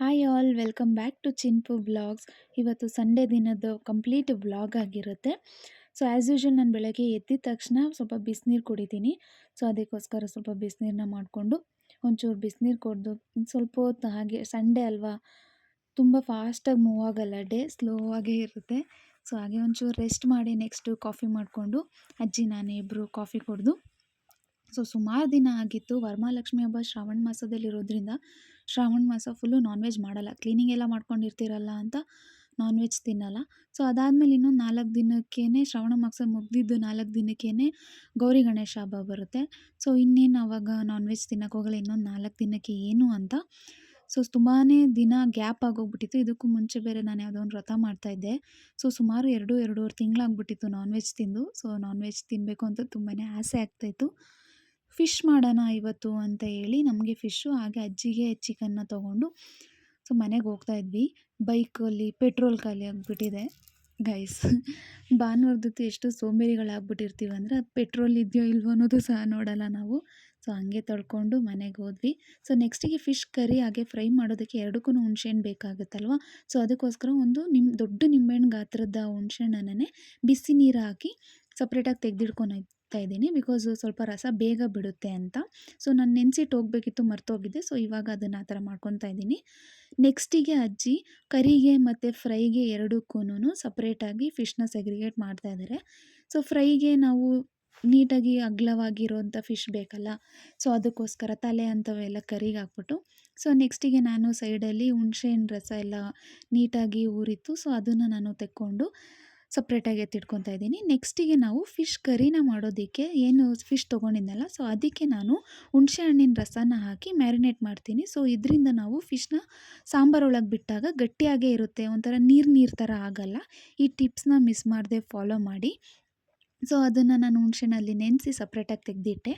Hi all welcome back to Chinpu blogs ಇವತ್ತು Sunday ದಿನದ complete blog ಆಗಿರುತ್ತೆ. So as usual ನಾನು ಬೆಳಗ್ಗೆ ಎದ್ದಿದ ತಕ್ಷಣ ಸ್ವಲ್ಪ ಬಿಸಿನೀರು ಕುಡಿತೀನಿ. ಸೊ ಅದಕ್ಕೋಸ್ಕರ ಸ್ವಲ್ಪ ಬಿಸಿನೀರನ್ನ ಮಾಡಿಕೊಂಡು ಒಂಚೂರು ಬಿಸಿನೀರು ಕೊಡ್ದು ಸ್ವಲ್ಪ ಹೊತ್ತು ಹಾಗೆ ಸಂಡೇ ಅಲ್ವಾ, ತುಂಬ ಫಾಸ್ಟಾಗಿ ಮೂವ್ ಆಗಲ್ಲ ಡೇ ಸ್ಲೋ ಆಗೇ ಇರುತ್ತೆ. ಸೊ ಹಾಗೆ ಒಂಚೂರು ರೆಸ್ಟ್ ಮಾಡಿ ನೆಕ್ಸ್ಟು ಕಾಫಿ ಮಾಡಿಕೊಂಡು ಅಜ್ಜಿ ನಾನು ಇಬ್ಬರು ಕಾಫಿ ಕುಡಿದು ಸೊ, ಸುಮಾರು ದಿನ ಆಗಿತ್ತು. ವರಮಹಾಲಕ್ಷ್ಮಿ ಹಬ್ಬ ಶ್ರಾವಣ ಮಾಸದಲ್ಲಿರೋದ್ರಿಂದ ಶ್ರಾವಣ ಮಾಸ ಫುಲ್ಲು ನಾನ್ ವೆಜ್ ಮಾಡಲ್ಲ. ಕ್ಲೀನಿಂಗ್ ಎಲ್ಲ ಮಾಡ್ಕೊಂಡಿರ್ತೀರಲ್ಲ ಅಂತ ನಾನ್ ವೆಜ್ ತಿನ್ನಲ್ಲ. ಸೊ, ಅದಾದಮೇಲೆ ಇನ್ನೊಂದು ನಾಲ್ಕು ದಿನಕ್ಕೇ ಶ್ರವಣ ಮಾಸ ಮುಗ್ದಿದ್ದು ನಾಲ್ಕು ದಿನಕ್ಕೇ ಗೌರಿ ಗಣೇಶ ಹಬ್ಬ ಬರುತ್ತೆ. ಸೊ, ಇನ್ನೇನು ಅವಾಗ ನಾನ್ ವೆಜ್ ತಿನ್ನಕ್ಕೆ ಹೋಗಲ್ಲ, ಇನ್ನೊಂದು ನಾಲ್ಕು ದಿನಕ್ಕೆ ಏನು ಅಂತ. ಸೊ ತುಂಬಾ ದಿನ ಗ್ಯಾಪ್ ಆಗೋಗ್ಬಿಟ್ಟಿತ್ತು. ಇದಕ್ಕೂ ಮುಂಚೆ ಬೇರೆ ನಾನು ಯಾವುದೋ ಒಂದು ವ್ರತ ಮಾಡ್ತಾಯಿದ್ದೆ ಸೊ, ಸುಮಾರು ಎರಡು, ಎರಡೂವರೆ ತಿಂಗಳಾಗ್ಬಿಟ್ಟಿತ್ತು ನಾನ್ ವೆಜ್ ತಿಂದು. ಸೊ ನಾನ್ ವೆಜ್ ತಿನ್ನಬೇಕು ಅಂತ ತುಂಬಾ ಆಸೆ ಆಗ್ತಾಯಿತ್ತು ಫಿಶ್ ಮಾಡೋಣ ಇವತ್ತು ಅಂತ ಹೇಳಿ ನಮಗೆ ಫಿಶ್ಶು ಹಾಗೆ ಅಜ್ಜಿಗೆ ಚಿಕನ್ನ ತೊಗೊಂಡು ಸೊ ಮನೆಗೆ ಹೋಗ್ತಾ ಇದ್ವಿ. ಬೈಕಲ್ಲಿ ಪೆಟ್ರೋಲ್ ಖಾಲಿ ಆಗಿಬಿಟ್ಟಿದೆ ಗೈಸ್ ಭಾನುವಾರದತ್ತು ಎಷ್ಟು ಸೋಂಬೇರಿಗಳಾಗ್ಬಿಟ್ಟಿರ್ತೀವಿ ಅಂದರೆ ಪೆಟ್ರೋಲ್ ಇದೆಯೋ ಇಲ್ವೋ ಅನ್ನೋದು ಸಹ ನೋಡಲ್ಲ ನಾವು. ಸೊ ಹಂಗೆ ತೊಳ್ಕೊಂಡು ಮನೆಗೆ ಹೋದ್ವಿ. ಸೊ ನೆಕ್ಸ್ಟಿಗೆ ಫಿಶ್ ಕರಿ, ಹಾಗೆ ಫ್ರೈ ಮಾಡೋದಕ್ಕೆ ಎರಡಕ್ಕೂ ಹುಣ್ಸೆಹಣ್ಣು ಬೇಕಾಗುತ್ತಲ್ವ? ಸೊ ಅದಕ್ಕೋಸ್ಕರ ಒಂದು ನಿಮ್ಮ ದೊಡ್ಡ ನಿಂಬೆಹಣ್ಣು ಗಾತ್ರದ ಹುಣ್ಸೆಹಣ್ಣನ್ನೇ ಬಿಸಿ ನೀರು ಹಾಕಿ ಸಪ್ರೇಟಾಗಿ ತೆಗೆದಿಡ್ಕೊಂಡು ಹೋಗ್ತಾ ಇದ್ದೀನಿ ಬಿಕಾಸ್ ಸ್ವಲ್ಪ ರಸ ಬೇಗ ಬಿಡುತ್ತೆ ಅಂತ. ಸೊ ನಾನು ನೆನೆಸಿಟ್ಟು ಹೋಗಬೇಕಿತ್ತು ಮರ್ತೋಗಿದ್ದೆ ಸೊ ಇವಾಗ ಅದನ್ನು ಆ ಥರ ಮಾಡ್ಕೊತಾ ಇದ್ದೀನಿ. ನೆಕ್ಸ್ಟಿಗೆ ಅಜ್ಜಿ ಕರಿಗೆ ಮತ್ತು ಫ್ರೈಗೆ ಎರಡಕ್ಕೂ ಸಪ್ರೇಟಾಗಿ ಫಿಶ್ನ ಸೆಗ್ರಿಗೇಟ್ ಮಾಡ್ತಾ ಇದ್ದಾರೆ ಸೊ ಫ್ರೈಗೆ ನಾವು ನೀಟಾಗಿ ಅಗ್ಲವಾಗಿರೋಂಥ ಫಿಶ್ ಬೇಕಲ್ಲ. ಸೊ ಅದಕ್ಕೋಸ್ಕರ ತಲೆ ಅಂಥವೆಲ್ಲ ಕರಿಗೆ ಹಾಕ್ಬಿಟ್ಟು. ಸೊ ನೆಕ್ಸ್ಟಿಗೆ ನಾನು ಸೈಡಲ್ಲಿ ಹುಣ್ಸೆಹಣ್ಣು ರಸ ಎಲ್ಲ ನೀಟಾಗಿ ಊರಿತ್ತು. ಸೊ ಅದನ್ನು ನಾನು ತೆಕ್ಕೊಂಡು ಸಪ್ರೇಟಾಗಿ ಎತ್ತಿಟ್ಕೊತಾ ಇದ್ದೀನಿ. ನೆಕ್ಸ್ಟಿಗೆ ನಾವು ಫಿಶ್ ಕರಿನ ಮಾಡೋದಕ್ಕೆ ಏನು ಫಿಶ್ ತೊಗೊಂಡಿದ್ನಲ್ಲ, ಸೊ ಅದಕ್ಕೆ ನಾನು ಹುಣಸೆ ಹಣ್ಣಿನ ರಸನ ಹಾಕಿ ಮ್ಯಾರಿನೇಟ್ ಮಾಡ್ತೀನಿ. ಸೊ ಇದರಿಂದ ನಾವು ಫಿಶ್ನ ಸಾಂಬಾರೊಳಗೆ ಬಿಟ್ಟಾಗ ಗಟ್ಟಿಯಾಗೇ ಇರುತ್ತೆ. ಒಂಥರ ನೀರು ನೀರು ಥರ ಆಗಲ್ಲ. ಈ ಟಿಪ್ಸ್ನ ಮಿಸ್ ಮಾಡದೆ ಫಾಲೋ ಮಾಡಿ. ಸೊ ಅದನ್ನು ನಾನು ಹುಣಸೆನಲ್ಲಿ ನೆನೆಸಿ ಸಪ್ರೇಟಾಗಿ ತೆಗೆದಿಟ್ಟೆ.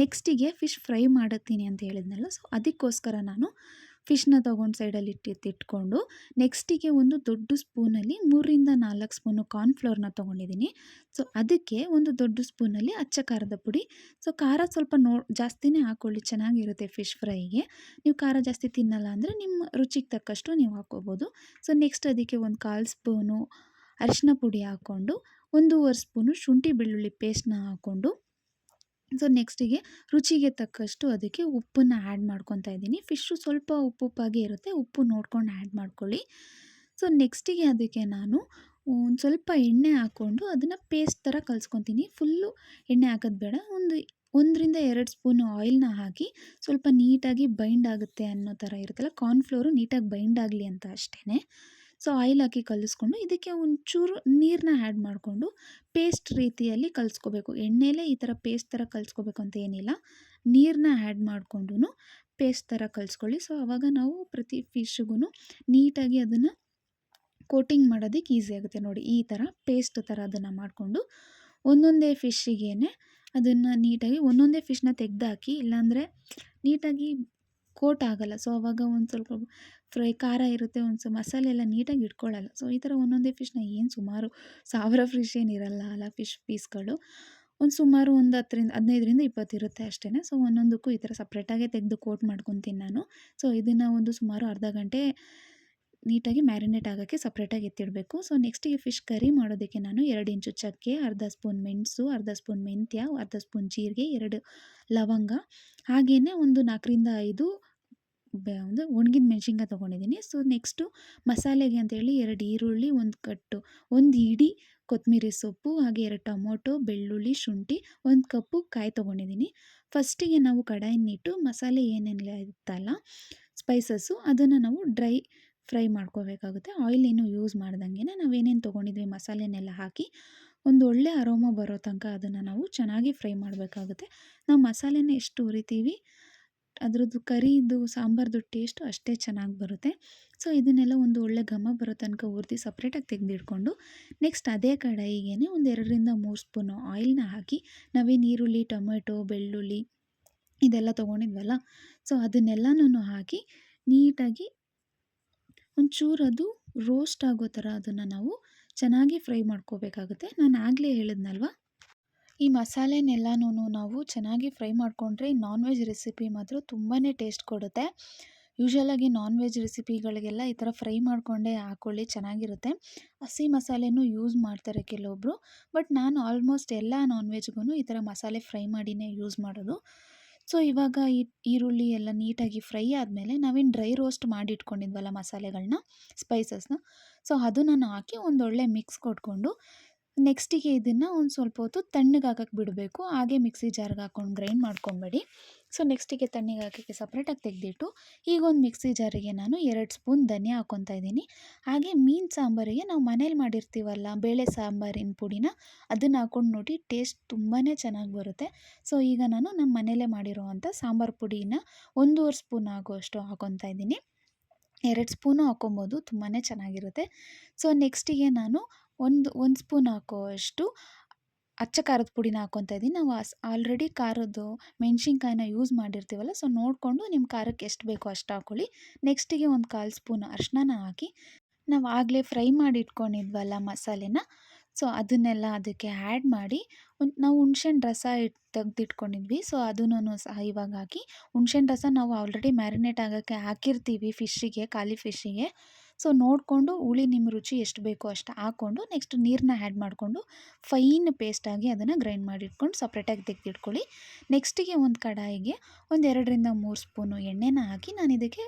ನೆಕ್ಸ್ಟಿಗೆ ಫಿಶ್ ಫ್ರೈ ಮಾಡುತ್ತೀನಿ ಅಂತ ಹೇಳಿದ್ನಲ್ಲ, ಸೊ ಅದಕ್ಕೋಸ್ಕರ ನಾನು ಫಿಶ್ನ ತೊಗೊಂಡು ಸೈಡಲ್ಲಿ ಇಟ್ಟು ಇಟ್ಕೊಂಡು ನೆಕ್ಸ್ಟಿಗೆ ಒಂದು ದೊಡ್ಡ ಸ್ಪೂನಲ್ಲಿ ಮೂರರಿಂದ ನಾಲ್ಕು ಸ್ಪೂನು ಕಾರ್ನ್ಫ್ಲೋರ್ನ ತೊಗೊಂಡಿದ್ದೀನಿ. ಸೊ, ಅದಕ್ಕೆ ಒಂದು ದೊಡ್ಡ ಸ್ಪೂನಲ್ಲಿ ಅಚ್ಚ ಖಾರದ ಪುಡಿ. ಸೊ, ಖಾರ ಸ್ವಲ್ಪ ನೋ, ಜಾಸ್ತಿನೇ ಹಾಕ್ಕೊಳ್ಳಿ, ಚೆನ್ನಾಗಿರುತ್ತೆ ಫಿಶ್ ಫ್ರೈಗೆ. ನೀವು ಖಾರ ಜಾಸ್ತಿ ತಿನ್ನಲ್ಲ ಅಂದರೆ ನಿಮ್ಮ ರುಚಿಗೆ ತಕ್ಕಷ್ಟು ನೀವು ಹಾಕ್ಕೋಬೋದು. ಸೊ, ನೆಕ್ಸ್ಟ್ ಅದಕ್ಕೆ ಒಂದು ಕಾಲು ಸ್ಪೂನು ಅರಿಶಿನ ಪುಡಿ ಹಾಕ್ಕೊಂಡು, ಒಂದೂವರೆ ಸ್ಪೂನು ಶುಂಠಿ ಬೆಳ್ಳುಳ್ಳಿ ಪೇಸ್ಟ್ನ ಹಾಕ್ಕೊಂಡು ಸೊ ನೆಕ್ಸ್ಟಿಗೆ ರುಚಿಗೆ ತಕ್ಕಷ್ಟು ಅದಕ್ಕೆ ಉಪ್ಪನ್ನು ಆ್ಯಡ್ ಮಾಡ್ಕೊತಾ ಇದ್ದೀನಿ. ಫಿಶ್ಶು ಸ್ವಲ್ಪ ಉಪ್ಪು ಉಪ್ಪಾಗಿ ಇರುತ್ತೆ, ಉಪ್ಪು ನೋಡ್ಕೊಂಡು ಆ್ಯಡ್ ಮಾಡ್ಕೊಳ್ಳಿ. ಸೊ ನೆಕ್ಸ್ಟಿಗೆ ಅದಕ್ಕೆ ನಾನು ಒಂದು ಸ್ವಲ್ಪ ಎಣ್ಣೆ ಹಾಕ್ಕೊಂಡು ಅದನ್ನು ಪೇಸ್ಟ್ ಥರ ಕಲ್ಸ್ಕೊತೀನಿ. ಫುಲ್ಲು ಎಣ್ಣೆ ಹಾಕೋದು ಬೇಡ. ಒಂದು ಒಂದರಿಂದ ಎರಡು ಸ್ಪೂನ್ ಆಯಿಲ್ನ ಹಾಕಿ ಸ್ವಲ್ಪ ನೀಟಾಗಿ ಬೈಂಡ್ ಆಗುತ್ತೆ ಅನ್ನೋ ಥರ ಇರುತ್ತಲ್ಲ ಕಾರ್ನ್ಫ್ಲೋರು ನೀಟಾಗಿ ಬೈಂಡ್ ಆಗಲಿ ಅಂತ ಅಷ್ಟೇ ಸೊ ಆಯಿಲ್ ಹಾಕಿ ಕಲಿಸ್ಕೊಂಡು ಇದಕ್ಕೆ ಒಂಚೂರು ನೀರನ್ನ ಆ್ಯಡ್ ಮಾಡಿಕೊಂಡು ಪೇಸ್ಟ್ ರೀತಿಯಲ್ಲಿ ಕಲಿಸ್ಕೋಬೇಕು. ಎಣ್ಣೆಲೇ ಈ ಥರ ಪೇಸ್ಟ್ ಥರ ಕಲಿಸ್ಕೋಬೇಕು ಅಂತ ಏನಿಲ್ಲ. ನೀರನ್ನ ಆ್ಯಡ್ ಮಾಡಿಕೊಂಡು ಪೇಸ್ಟ್ ಥರ ಕಲಿಸ್ಕೊಳ್ಳಿ. ಸೊ ಆವಾಗ ನಾವು ಪ್ರತಿ ಫಿಶ್ಗೂ ನೀಟಾಗಿ ಅದನ್ನು ಕೋಟಿಂಗ್ ಮಾಡೋದಕ್ಕೆ ಈಸಿ ಆಗುತ್ತೆ ನೋಡಿ. ಈ ಥರ ಪೇಸ್ಟ್ ಥರ ಅದನ್ನು ಮಾಡಿಕೊಂಡು ಒಂದೊಂದೇ ಫಿಶ್ಶಿಗೇನೆ ಅದನ್ನು ನೀಟಾಗಿ ಒಂದೊಂದೇ ಫಿಶ್ನ ತೆಗೆದಾಕಿ ಇಲ್ಲಾಂದರೆ ನೀಟಾಗಿ ಕೋಟ್ ಆಗಲ್ಲ. ಸೊ ಆವಾಗ ಒಂದು ಸ್ವಲ್ಪ ಫ್ರೈ ಖಾರ ಇರುತ್ತೆ, ಒಂದು ಮಸಾಲೆ ಎಲ್ಲ ನೀಟಾಗಿ ಇಟ್ಕೊಳ್ಳಲ್ಲ ಸೊ ಈ ಥರ ಒಂದೊಂದೇ ಫಿಶ್ನ ಏನು ಸುಮಾರು ಸಾವಿರ ಫಿಶ್ ಏನಿರಲ್ಲ ಅಲ್ಲ ಫಿಶ್ ಪೀಸ್ಗಳು ಒಂದು ಸುಮಾರು ಒಂದು ಹತ್ತರಿಂದ, ಹದಿನೈದರಿಂದ ಇಪ್ಪತ್ತು ಇರುತ್ತೆ ಅಷ್ಟೇ ಸೊ ಒಂದೊಂದಕ್ಕೂ ಈ ಥರ ಸಪ್ರೇಟಾಗೆ ತೆಗೆದು ಕೋಟ್ ಮಾಡ್ಕೊತೀನಿ ನಾನು. ಸೊ ಇದನ್ನು ಒಂದು ಸುಮಾರು ಅರ್ಧ ಗಂಟೆ ನೀಟಾಗಿ ಮ್ಯಾರಿನೇಟ್ ಆಗೋಕ್ಕೆ ಸಪ್ರೇಟಾಗಿ ಎತ್ತಿಡಬೇಕು. ಸೊ ನೆಕ್ಸ್ಟ್ ಈ ಫಿಶ್ ಕರಿ ಮಾಡೋದಕ್ಕೆ ನಾನು ಎರಡು ಇಂಚು ಚಕ್ಕೆ, ಅರ್ಧ ಸ್ಪೂನ್ ಮೆಣಸು, ಅರ್ಧ ಸ್ಪೂನ್ ಮೆಂತ್ಯ, ಅರ್ಧ ಸ್ಪೂನ್ ಜೀರಿಗೆ, ಎರಡು ಲವಂಗ. ಹಾಗೆಯೇ ಒಂದು ನಾಲ್ಕರಿಂದ ಐದು ಒಂದು ಒಣಗಿದ ಮೆಣಸಿನ್ಕಾಯಿ ತೊಗೊಂಡಿದ್ದೀನಿ. ಸೊ ನೆಕ್ಸ್ಟು ಮಸಾಲೆಗೆ ಅಂತೇಳಿ ಎರಡು ಈರುಳ್ಳಿ, ಒಂದು ಕಟ್ಟು, ಒಂದು ಇಡೀ ಕೊತ್ತಂಬರಿ ಸೊಪ್ಪು, ಹಾಗೆ ಎರಡು ಟೊಮೊಟೊ, ಬೆಳ್ಳುಳ್ಳಿ, ಶುಂಠಿ, ಒಂದು ಕಪ್ಪು ಕಾಯಿ ತೊಗೊಂಡಿದ್ದೀನಿ. ಫಸ್ಟಿಗೆ ನಾವು ಕಡಾಯಿನಿಟ್ಟು ಮಸಾಲೆ ಏನೇನೆಲ್ಲ ಇತ್ತಲ್ಲ ಸ್ಪೈಸಸ್ಸು ಅದನ್ನು ನಾವು ಡ್ರೈ ಫ್ರೈ ಮಾಡ್ಕೋಬೇಕಾಗುತ್ತೆ. ಆಯಿಲ್ ಏನು ಯೂಸ್ ಮಾಡ್ದಂಗೆ ನಾವೇನೇನು ತೊಗೊಂಡಿದ್ವಿ ಮಸಾಲೆನೆಲ್ಲ ಹಾಕಿ, ಒಂದು ಒಳ್ಳೆ ಅರೋಮ ಬರೋ ತನಕ ಅದನ್ನು ನಾವು ಚೆನ್ನಾಗಿ ಫ್ರೈ ಮಾಡಬೇಕಾಗುತ್ತೆ. ನಾವು ಮಸಾಲೆನ ಎಷ್ಟು ಹುರಿತೀವಿ ಅದ್ರದ್ದು ಕರಿದು ಸಾಂಬಾರ್ದು ಟೇಸ್ಟ್ ಅಷ್ಟೇ ಚೆನ್ನಾಗಿ ಬರುತ್ತೆ. ಸೊ, ಇದನ್ನೆಲ್ಲ ಒಂದು ಒಳ್ಳೆ ಘಮ ಬರೋ ತನಕ ಹುರ್ದು ಸಪ್ರೇಟಾಗಿ ತೆಗೆದಿಟ್ಕೊಂಡು ನೆಕ್ಸ್ಟ್ ಅದೇ ಕಡಾಯಿಗೆ ಒಂದು ಎರಡರಿಂದ ಮೂರು ಸ್ಪೂನು ಆಯಿಲ್ನ ಹಾಕಿ ನಾವೇನು ಈರುಳ್ಳಿ ಟೊಮೆಟೊ, ಬೆಳ್ಳುಳ್ಳಿ ಇದೆಲ್ಲ ತೊಗೊಂಡಿದ್ವಲ್ಲ? ಸೊ ಅದನ್ನೆಲ್ಲನೂ ಹಾಕಿ ನೀಟಾಗಿ ಒಂಚೂರು ಅದು ರೋಸ್ಟ್ ಆಗೋ ಥರ ಅದನ್ನು ನಾವು ಚೆನ್ನಾಗಿ ಫ್ರೈ ಮಾಡ್ಕೋಬೇಕಾಗುತ್ತೆ. ನಾನು ಆಗಲೇ ಹೇಳಿದ್ನಲ್ವ? ಈ ಮಸಾಲೆನೆಲ್ಲನೂ ನಾವು ಚೆನ್ನಾಗಿ ಫ್ರೈ ಮಾಡಿಕೊಂಡ್ರೆ ನಾನ್ ವೆಜ್ ರೆಸಿಪಿ ಮಾತ್ರ ತುಂಬಾ ಟೇಸ್ಟ್ ಕೊಡುತ್ತೆ. ಯೂಶ್ವಲಾಗಿ ನಾನ್ ವೆಜ್ ರೆಸಿಪಿಗಳಿಗೆಲ್ಲ ಈ ಥರ ಫ್ರೈ ಮಾಡಿಕೊಂಡೇ ಹಾಕ್ಕೊಳ್ಳಿ ಚೆನ್ನಾಗಿರುತ್ತೆ. ಹಸಿ ಮಸಾಲೆನೂ ಯೂಸ್ ಮಾಡ್ತಾರೆ ಕೆಲವೊಬ್ಬರು ಬಟ್ ನಾನು ಆಲ್ಮೋಸ್ಟ್ ಎಲ್ಲ ನಾನ್ ವೆಜ್ಗೂ ಈ ಥರ ಮಸಾಲೆ ಫ್ರೈ ಮಾಡಿನೇ ಯೂಸ್ ಮಾಡೋದು. ಸೊ ಇವಾಗ ಈ ಈರುಳ್ಳಿ ಎಲ್ಲ ನೀಟಾಗಿ ಫ್ರೈ ಆದಮೇಲೆ ನಾವೇನು ಡ್ರೈ ರೋಸ್ಟ್ ಮಾಡಿ ಇಟ್ಕೊಂಡಿದ್ವಲ್ಲ ಮಸಾಲೆಗಳನ್ನ ಸ್ಪೈಸಸ್ನ ಸೊ ಅದನ್ನು ಹಾಕಿ ಒಂದೊಳ್ಳೆ ಮಿಕ್ಸ್ ಕೊಟ್ಕೊಂಡು ನೆಕ್ಸ್ಟಿಗೆ ಇದನ್ನು ಒಂದು ಸ್ವಲ್ಪ ಹೊತ್ತು ತಣ್ಣಗಾಗಕ್ಕೆ ಬಿಡಬೇಕು. ಹಾಗೆ ಮಿಕ್ಸಿ ಜಾರ್ಗೆ ಹಾಕ್ಕೊಂಡು ಗ್ರೈಂಡ್ ಮಾಡ್ಕೊಬೇಡಿ. ಸೊ, ನೆಕ್ಸ್ಟಿಗೆ ತಣ್ಣಗೆ ಹಾಕೋಕ್ಕೆ ಸಪ್ರೇಟಾಗಿ ತೆಗೆದಿಟ್ಟು, ಈಗ ಒಂದು ಮಿಕ್ಸಿ ಜಾರಿಗೆ ನಾನು ಎರಡು ಸ್ಪೂನ್ ಧನಿಯಾ ಹಾಕ್ಕೊತಾ ಇದ್ದೀನಿ. ಹಾಗೆ ಮೀನು ಸಾಂಬಾರಿಗೆ ನಾವು ಮನೇಲಿ ಮಾಡಿರ್ತೀವಲ್ಲ, ಬೇಳೆ ಸಾಂಬಾರಿನ ಪುಡಿನ, ಅದನ್ನು ಹಾಕ್ಕೊಂಡು ನೋಡಿ ಟೇಸ್ಟ್ ತುಂಬಾ ಚೆನ್ನಾಗಿ ಬರುತ್ತೆ. ಸೊ, ಈಗ ನಾನು ನಮ್ಮ ಮನೇಲೇ ಮಾಡಿರೋವಂಥ ಸಾಂಬಾರು ಪುಡಿನ ಒಂದೂವರೆ ಸ್ಪೂನ್ ಆಗುವಷ್ಟು ಹಾಕ್ಕೊತಾ ಇದ್ದೀನಿ. ಎರಡು ಸ್ಪೂನು ಹಾಕ್ಕೊಬೋದು ತುಂಬಾ ಚೆನ್ನಾಗಿರುತ್ತೆ. ಸೊ, ನೆಕ್ಸ್ಟಿಗೆ ನಾನು ಒಂದು ಒಂದು ಸ್ಪೂನ್ ಹಾಕೋವಷ್ಟು ಅಚ್ಚ ಖಾರದ ಪುಡಿನ ಹಾಕ್ಕೊತಾ ಇದ್ದೀನಿ. ನಾವು ಆಲ್ರೆಡಿ ಖಾರದ್ದು ಮೆಣ್ಸಿನ್ಕಾಯಿನ ಯೂಸ್ ಮಾಡಿರ್ತೀವಲ್ಲ, ಸೊ ನೋಡಿಕೊಂಡು ನಿಮ್ಮ ಖಾರಕ್ಕೆ ಎಷ್ಟು ಬೇಕೋ ಅಷ್ಟು ಹಾಕೊಳ್ಳಿ. ನೆಕ್ಸ್ಟಿಗೆ ಒಂದು ಕಾಲು ಸ್ಪೂನ್ ಅರಿಶಿನ ಹಾಕಿ, ನಾವು ಆಗಲೇ ಫ್ರೈ ಮಾಡಿ ಇಟ್ಕೊಂಡಿದ್ವಲ್ಲ ಮಸಾಲೆನ, ಸೊ ಅದನ್ನೆಲ್ಲ ಅದಕ್ಕೆ ಆ್ಯಡ್ ಮಾಡಿ ಒಂದು ನಾವು ಹುಣ್ಸೆಹಣ್ಣು ರಸ ಇಟ್ಟು ತೆಗೆದಿಟ್ಕೊಂಡಿದ್ವಿ, ಸೊ ಅದನ್ನು ಸಹ ಇವಾಗ ಹಾಕಿ ಹುಣ್ಸೆಣ್ ರಸ ನಾವು ಆಲ್ರೆಡಿ ಮ್ಯಾರಿನೇಟ್ ಆಗೋಕ್ಕೆ ಹಾಕಿರ್ತೀವಿ ಫಿಶ್ಶಿಗೆ, ಖಾಲಿ ಫಿಶ್ಶಿಗೆ. ಸೊ ನೋಡಿಕೊಂಡು ಹುಳಿ ನಿಮ್ಮ ರುಚಿ ಎಷ್ಟು ಬೇಕೋ ಅಷ್ಟು ಹಾಕ್ಕೊಂಡು ನೆಕ್ಸ್ಟ್ ನೀರನ್ನ ಆ್ಯಡ್ ಮಾಡಿಕೊಂಡು ಫೈನ್ ಪೇಸ್ಟಾಗಿ ಅದನ್ನು ಗ್ರೈಂಡ್ ಮಾಡಿ ಇಟ್ಕೊಂಡು ಸಪ್ರೇಟಾಗಿ ತೆಗೆದಿಟ್ಕೊಳ್ಳಿ. ನೆಕ್ಸ್ಟಿಗೆ ಒಂದು ಕಡಾಯಿಗೆ ಒಂದು ಎರಡರಿಂದ ಮೂರು ಸ್ಪೂನು ಎಣ್ಣೆನ ಹಾಕಿ ನಾನು ಇದಕ್ಕೆ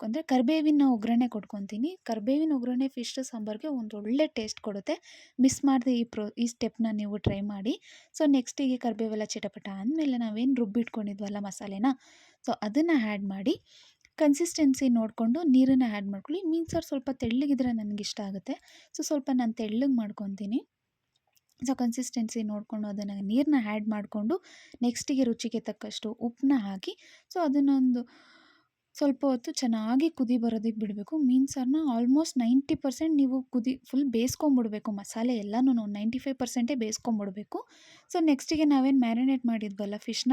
ಅಂದರೆ ಕರಿಬೇವಿನ ಒಗ್ಗರಣೆ ಕೊಟ್ಕೊತೀನಿ. ಕರಿಬೇವಿನ ಒಗ್ಗರಣೆ ಫಿಶ್ ಸಾಂಬಾರಿಗೆ ಒಂದು ಒಳ್ಳೆ ಟೇಸ್ಟ್ ಕೊಡುತ್ತೆ. ಮಿಸ್ ಮಾಡಿದೆ ಈ ಪ್ರೊ ಈ ಸ್ಟೆಪ್ನ ನೀವು ಟ್ರೈ ಮಾಡಿ. ಸೊ ನೆಕ್ಸ್ಟಿಗೆ ಕರಿಬೇವೆಲ್ಲ ಚಿಟಪಟ ಅಂದಮೇಲೆ ನಾವೇನು ರುಬ್ಬಿಟ್ಕೊಂಡಿದ್ವಲ್ಲ ಮಸಾಲೆನ ಸೊ ಅದನ್ನು ಆ್ಯಡ್ ಮಾಡಿ. ಕನ್ಸಿಸ್ಟೆನ್ಸಿ ನೋಡಿಕೊಂಡು ನೀರನ್ನು ಆ್ಯಡ್ ಮಾಡ್ಕೊಳ್ಳಿ. ಮೀನು ಸಾರು ಸ್ವಲ್ಪ ತೆಳ್ಳಗಿದ್ರೆ ನನಗಿಷ್ಟ ಆಗುತ್ತೆ. ಸೊ ಸ್ವಲ್ಪ ನಾನು ತೆಳ್ಳಗೆ ಮಾಡ್ಕೊತೀನಿ. ಸೊ ಕನ್ಸಿಸ್ಟೆನ್ಸಿ ನೋಡಿಕೊಂಡು ಅದನ್ನು ನೀರನ್ನ ಆ್ಯಡ್ ಮಾಡಿಕೊಂಡು ನೆಕ್ಸ್ಟಿಗೆ ರುಚಿಗೆ ತಕ್ಕಷ್ಟು ಉಪ್ಪನ್ನ ಹಾಕಿ. ಸೊ ಅದನ್ನೊಂದು ಸ್ವಲ್ಪ ಹೊತ್ತು ಚೆನ್ನಾಗಿ ಕುದಿ ಬರೋದಕ್ಕೆ ಬಿಡಬೇಕು. ಮೀನು ಸಾರನ್ನ ಆಲ್ಮೋಸ್ಟ್ ನೈಂಟಿ ಪರ್ಸೆಂಟ್ ನೀವು ಕುದಿ ಫುಲ್ ಬೇಯಿಸ್ಕೊಂಬಿಡ್ಬೇಕು ಮಸಾಲೆ ಎಲ್ಲನೂ ನೈಂಟಿ ಫೈವ್ ಪರ್ಸೆಂಟೇ ಬೇಯಿಸ್ಕೊಂಬಿಡ್ಬೇಕು ಸೊ ನೆಕ್ಸ್ಟಿಗೆ ನಾವೇನು ಮ್ಯಾರಿನೇಟ್ ಮಾಡಿದ್ವಲ್ಲ ಫಿಶ್ನ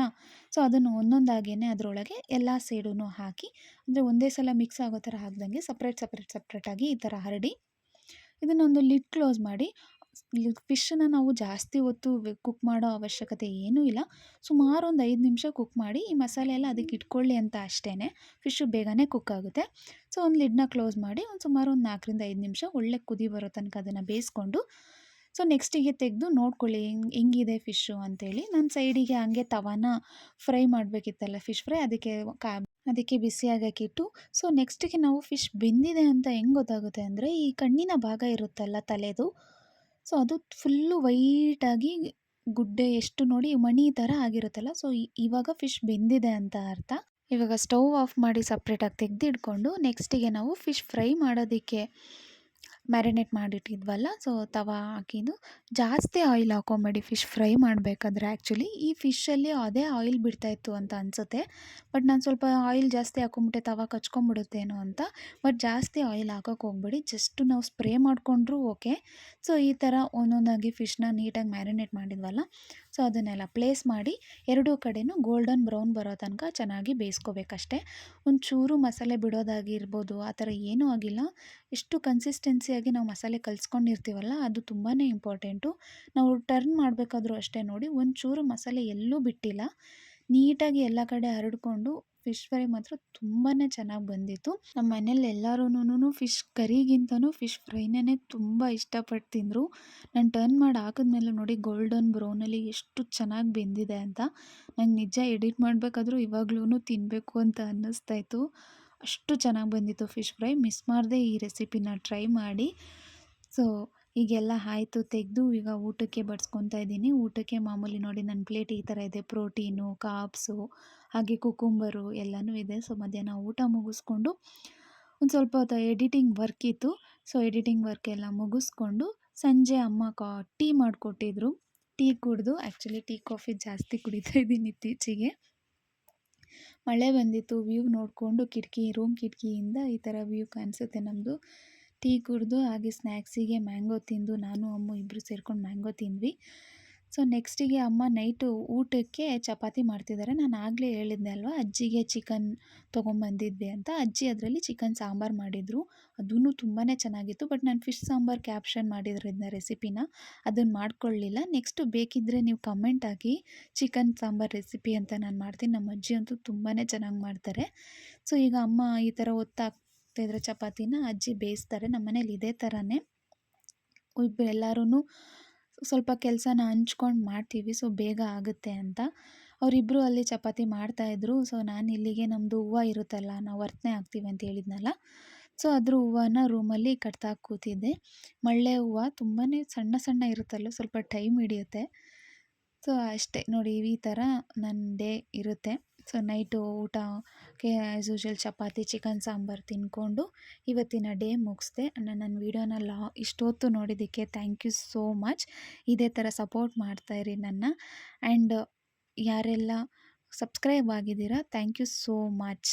ಸೊ ಅದನ್ನು ಒಂದೊಂದಾಗೇ ಅದರೊಳಗೆ ಎಲ್ಲ ಸೈಡೂ ಹಾಕಿ, ಅಂದರೆ ಒಂದೇ ಸಲ ಮಿಕ್ಸ್ ಆಗೋ ಥರ ಹಾಕ್ದಂಗೆ ಸಪ್ರೇಟ್ ಸಪ್ರೇಟ್ ಸಪ್ರೇಟಾಗಿ ಈ ಥರ ಹರಡಿ, ಇದನ್ನೊಂದು ಲಿಡ್ ಕ್ಲೋಸ್ ಮಾಡಿ ಫಿಶನ್ನು ನಾವು ಜಾಸ್ತಿ ಹೊತ್ತು ಕುಕ್ ಮಾಡೋ ಅವಶ್ಯಕತೆ ಏನೂ ಇಲ್ಲ. ಸುಮಾರು ಒಂದು ಐದು ನಿಮಿಷ ಕುಕ್ ಮಾಡಿ, ಈ ಮಸಾಲೆ ಎಲ್ಲ ಅದಕ್ಕೆ ಇಟ್ಕೊಳ್ಳಿ ಅಂತ ಅಷ್ಟೇ ಫಿಶ್ಶು ಬೇಗನೆ ಕುಕ್ ಆಗುತ್ತೆ. ಸೊ, ಒಂದು ಲಿಡ್ನ ಕ್ಲೋಸ್ ಮಾಡಿ ಒಂದು ಸುಮಾರು ಒಂದು ನಾಲ್ಕರಿಂದ ಐದು ನಿಮಿಷ ಒಳ್ಳೆ ಕುದಿ ಬರೋ ತನಕ ಅದನ್ನು ಬೇಯಿಸ್ಕೊಂಡು, ಸೊ ನೆಕ್ಸ್ಟಿಗೆ ತೆಗೆದು ನೋಡ್ಕೊಳ್ಳಿ ಹೆಂಗೆ, ಹೆಂಗಿದೆ ಫಿಶ್ಶು ಅಂತೇಳಿ. ನನ್ನ ಸೈಡಿಗೆ ಹಂಗೆ ತವಾನ ಫ್ರೈ ಮಾಡಬೇಕಿತ್ತಲ್ಲ ಫಿಶ್ ಫ್ರೈ, ಅದಕ್ಕೆ ಕಾ, ಅದಕ್ಕೆ ಬಿಸಿಯಾಗಕ್ಕಿಟ್ಟು ಸೊ ನೆಕ್ಸ್ಟಿಗೆ ನಾವು ಫಿಶ್ ಬೆಂದಿದೆ ಅಂತ ಹೆಂಗೆ ಗೊತ್ತಾಗುತ್ತೆ ಅಂದರೆ, ಈ ಕಣ್ಣಿನ ಭಾಗ ಇರುತ್ತಲ್ಲ ತಲೆದು ಸೊ, ಅದು ಫುಲ್ಲು ವೈಟಾಗಿ ಗುಡ್ಡೆ ಎಷ್ಟು ನೋಡಿ ಮಣಿ ಥರ ಆಗಿರುತ್ತಲ್ಲ, ಸೊ ಇವಾಗ ಫಿಶ್ ಬೆಂದಿದೆ ಅಂತ ಅರ್ಥ. ಇವಾಗ ಸ್ಟವ್ ಆಫ್ ಮಾಡಿ ಸಪ್ರೇಟಾಗಿ ತೆಗೆದಿಟ್ಕೊಂಡು ನೆಕ್ಸ್ಟಿಗೆ ನಾವು ಫಿಶ್ ಫ್ರೈ ಮಾಡೋದಕ್ಕೆ ಮ್ಯಾರಿನೇಟ್ ಮಾಡಿಟ್ಟಿದ್ವಲ್ಲ? ಸೊ ತವಾ ಹಾಕಿದ್ದು. ಜಾಸ್ತಿ ಆಯಿಲ್ ಹಾಕೊಂಬೇಡಿ ಫಿಶ್ ಫ್ರೈ ಮಾಡಬೇಕಾದ್ರೆ ಆ್ಯಕ್ಚುಲಿ ಈ ಫಿಶಲ್ಲಿ ಅದೇ ಆಯಿಲ್ ಬಿಡ್ತಾಯಿತ್ತು ಅಂತ ಅನಿಸುತ್ತೆ. ಬಟ್ ನಾನು ಸ್ವಲ್ಪ ಆಯಿಲ್ ಜಾಸ್ತಿ ಹಾಕೊಂಬಿಟ್ಟೆ, ತವಾ ಕಚ್ಕೊಂಬಿಡುತ್ತೇನೋ ಅಂತ. ಬಟ್ ಜಾಸ್ತಿ ಆಯಿಲ್ ಹಾಕೋಕೆ ಹೋಗ್ಬೇಡಿ. ಜಸ್ಟ್ ನಾವು ಸ್ಪ್ರೇ ಮಾಡಿಕೊಂಡ್ರೂ ಓಕೆ ಸೊ ಈ ಥರ ಒಂದೊಂದಾಗಿ ಫಿಶ್ನ ನೀಟಾಗಿ ಮ್ಯಾರಿನೇಟ್ ಮಾಡಿದ್ವಲ್ಲ? ಸೊ, ಅದನ್ನೆಲ್ಲ ಪ್ಲೇಸ್ ಮಾಡಿ ಎರಡೂ ಕಡೆಯೂ ಗೋಲ್ಡನ್ ಬ್ರೌನ್ ಬರೋ ತನಕ ಚೆನ್ನಾಗಿ ಬೇಯಿಸ್ಕೋಬೇಕಷ್ಟೆ. ಒಂಚೂರು ಮಸಾಲೆ ಬಿಡೋದಾಗಿರ್ಬೋದು, ಆ ಥರ ಏನೂ ಆಗಿಲ್ಲ. ಎಷ್ಟು ಕನ್ಸಿಸ್ಟೆನ್ಸಿಯಾಗಿ ನಾವು ಮಸಾಲೆ ಕಲಿಸ್ಕೊಂಡಿರ್ತೀವಲ್ಲ, ಅದು ತುಂಬಾ ಇಂಪಾರ್ಟೆಂಟು ನಾವು ಟರ್ನ್ ಮಾಡಬೇಕಾದ್ರೂ ಅಷ್ಟೇ ನೋಡಿ ಒಂಚೂರು ಮಸಾಲೆ ಎಲ್ಲೂ ಬಿಟ್ಟಿಲ್ಲ. ನೀಟಾಗಿ ಎಲ್ಲ ಕಡೆ ಹರಡ್ಕೊಂಡು ಫಿಶ್ ಫ್ರೈ ಮಾತ್ರ ತುಂಬಾ ಚೆನ್ನಾಗಿ ಬಂದಿತ್ತು. ನಮ್ಮ ಮನೇಲಿ ಎಲ್ಲರೂ ಫಿಶ್ ಕರಿಗಿಂತನೂ ಫಿಶ್ ಫ್ರೈನೇ ತುಂಬ ಇಷ್ಟಪಟ್ಟು ತಿಂದರು. ನಾನು ಟರ್ನ್ ಮಾಡಿ ಹಾಕಿದ್ಮೇಲೆ ನೋಡಿ ಗೋಲ್ಡನ್ ಬ್ರೌನಲ್ಲಿ ಎಷ್ಟು ಚೆನ್ನಾಗಿ ಬೆಂದಿದೆ ಅಂತ. ನಂಗೆ ನಿಜ ಎಡಿಟ್ ಮಾಡಬೇಕಾದ್ರೂ ಇವಾಗ್ಲೂ ತಿನ್ನಬೇಕು ಅಂತ ಅನ್ನಿಸ್ತಾಯಿತ್ತು ಅಷ್ಟು ಚೆನ್ನಾಗಿ ಬಂದಿತ್ತು ಫಿಶ್ ಫ್ರೈ. ಮಿಸ್ ಮಾಡದೆ ಈ ರೆಸಿಪಿನ ಟ್ರೈ ಮಾಡಿ. ಸೊ ಈಗೆಲ್ಲ ಆಯಿತು, ತೆಗೆದು ಈಗ ಊಟಕ್ಕೆ ಬಡಿಸ್ಕೊತಾ ಇದ್ದೀನಿ. ಊಟಕ್ಕೆ ಮಾಮೂಲಿ ನೋಡಿ ನನ್ನ ಪ್ಲೇಟ್ ಈ ಥರ ಇದೆ. ಪ್ರೋಟೀನು, ಕಾಪ್ಸು, ಹಾಗೆ ಕುಕುಂಬರು ಎಲ್ಲನೂ ಇದೆ. ಸೊ, ಮಧ್ಯಾಹ್ನ ಊಟ ಮುಗಿಸ್ಕೊಂಡು ಒಂದು ಸ್ವಲ್ಪ ಹೊತ್ತು ಎಡಿಟಿಂಗ್ ವರ್ಕ್ ಇತ್ತು. ಸೊ, ಎಡಿಟಿಂಗ್ ವರ್ಕ್ ಎಲ್ಲ ಮುಗಿಸ್ಕೊಂಡು ಸಂಜೆ ಅಮ್ಮ ಕಾ, ಟೀ ಮಾಡಿಕೊಟ್ಟಿದ್ರು. ಟೀ ಕುಡಿದು, ಆ್ಯಕ್ಚುಲಿ ಟೀ ಕಾಫಿ ಜಾಸ್ತಿ ಕುಡಿತಾ ಇದ್ದೀನಿ ಇತ್ತೀಚೆಗೆ. ಮಳೆ ಬಂದಿತ್ತು, ವ್ಯೂ ನೋಡಿಕೊಂಡು ಕಿಟಕಿ, ರೂಮ್ ಕಿಟಕಿಯಿಂದ ಈ ಥರ ವ್ಯೂ ಕಾಣಿಸುತ್ತೆ ನಮ್ಮದು. ಟೀ ಕುಡಿದು ಹಾಗೆ ಸ್ನ್ಯಾಕ್ಸಿಗೆ ಮ್ಯಾಂಗೋ ತಿಂದು ನಾನು, ಅಮ್ಮ ಇಬ್ಬರು ಸೇರ್ಕೊಂಡು ಮ್ಯಾಂಗೋ ತಿಂದ್ವಿ. ಸೊ, ನೆಕ್ಸ್ಟಿಗೆ ಅಮ್ಮ ನೈಟು ಊಟಕ್ಕೆ ಚಪಾತಿ ಮಾಡ್ತಿದ್ದಾರೆ. ನಾನು ಆಗಲೇ ಹೇಳಿದ್ದೆ ಅಲ್ವಾ, ಅಜ್ಜಿಗೆ ಚಿಕನ್ ತೊಗೊಂಬಂದಿದ್ದೆ ಅಂತ. ಅಜ್ಜಿ ಅದರಲ್ಲಿ ಚಿಕನ್ ಸಾಂಬಾರು ಮಾಡಿದರು. ಅದೂ ತುಂಬಾ ಚೆನ್ನಾಗಿತ್ತು. ಬಟ್ ನಾನು ಫಿಶ್ ಸಾಂಬಾರು ಕ್ಯಾಪ್ಷನ್ ಮಾಡಿದ್ರಿಂದ ರೆಸಿಪಿನ ಅದನ್ನು ಮಾಡ್ಕೊಳ್ಳಿಲ್ಲ. ನೆಕ್ಸ್ಟು ಬೇಕಿದ್ದರೆ ನೀವು ಕಮೆಂಟ್ ಹಾಕಿ ಚಿಕನ್ ಸಾಂಬಾರು ರೆಸಿಪಿ ಅಂತ ನಾನು ಮಾಡ್ತೀನಿ. ನಮ್ಮ ಅಜ್ಜಿ ಅಂತೂ ತುಂಬಾ ಚೆನ್ನಾಗಿ ಮಾಡ್ತಾರೆ. ಸೊ, ಈಗ ಅಮ್ಮ ಈ ಥರ ಒತ್ತಾಕ್ತಿದ್ರೆ ಚಪಾತಿನ ಅಜ್ಜಿ ಬೇಯಿಸ್ತಾರೆ, ನಮ್ಮ ಮನೇಲಿ ಇದೇ ಥರನೇ ಇಬ್ಬರು ಎಲ್ಲರೂ ಸ್ವಲ್ಪ ಕೆಲಸನ ಹಂಚ್ಕೊಂಡು ಮಾಡ್ತೀವಿ, ಸೊ ಬೇಗ ಆಗುತ್ತೆ ಅಂತ. ಅವರಿಬ್ಬರು ಅಲ್ಲಿ ಚಪಾತಿ ಮಾಡ್ತಾಯಿದ್ರು ಸೊ ನಾನು ಇಲ್ಲಿಗೆ ನಮ್ಮದು ಹೂವು ಇರುತ್ತಲ್ಲ, ನಾವು ವರ್ತನೆ ಹಾಕ್ತೀವಿ ಅಂತ ಹೇಳಿದ್ನಲ್ಲ. ಸೊ ಅದ್ರ ಹೂವನ್ನ ರೂಮಲ್ಲಿ ಕಟ್ತಾ ಕೂತಿದ್ದೆ. ಮಳ್ಳೆ ಹೂವು ತುಂಬಾ ಸಣ್ಣ ಸಣ್ಣ ಇರುತ್ತಲ್ಲ ಸ್ವಲ್ಪ ಟೈಮ್ ಹಿಡಿಯುತ್ತೆ. ಸೊ ಅಷ್ಟೇ, ನೋಡಿ ಈ ಥರ ನನ್ನ ಡೇ ಇರುತ್ತೆ. ಸೊ ನೈಟು ಊಟಕ್ಕೆ as usual chapati chicken sambar ತಿಂದ್ಕೊಂಡು ಇವತ್ತಿನ ಡೇ ಮುಗಿಸ್ದೆ. ನನ್ನ ವೀಡಿಯೋನ ಲಾ, ಇಷ್ಟೊತ್ತು ನೋಡಿದ್ದಕ್ಕೆ ಥ್ಯಾಂಕ್ ಯು ಸೋ ಮಚ್ ಇದೇ ಥರ ಸಪೋರ್ಟ್ ಮಾಡ್ತಾಯಿರಿ ನನ್ನ. ಆ್ಯಂಡ್ ಯಾರೆಲ್ಲ ಸಬ್ಸ್ಕ್ರೈಬ್ ಆಗಿದ್ದೀರಾ ಥ್ಯಾಂಕ್ ಯು ಸೋ ಮಚ್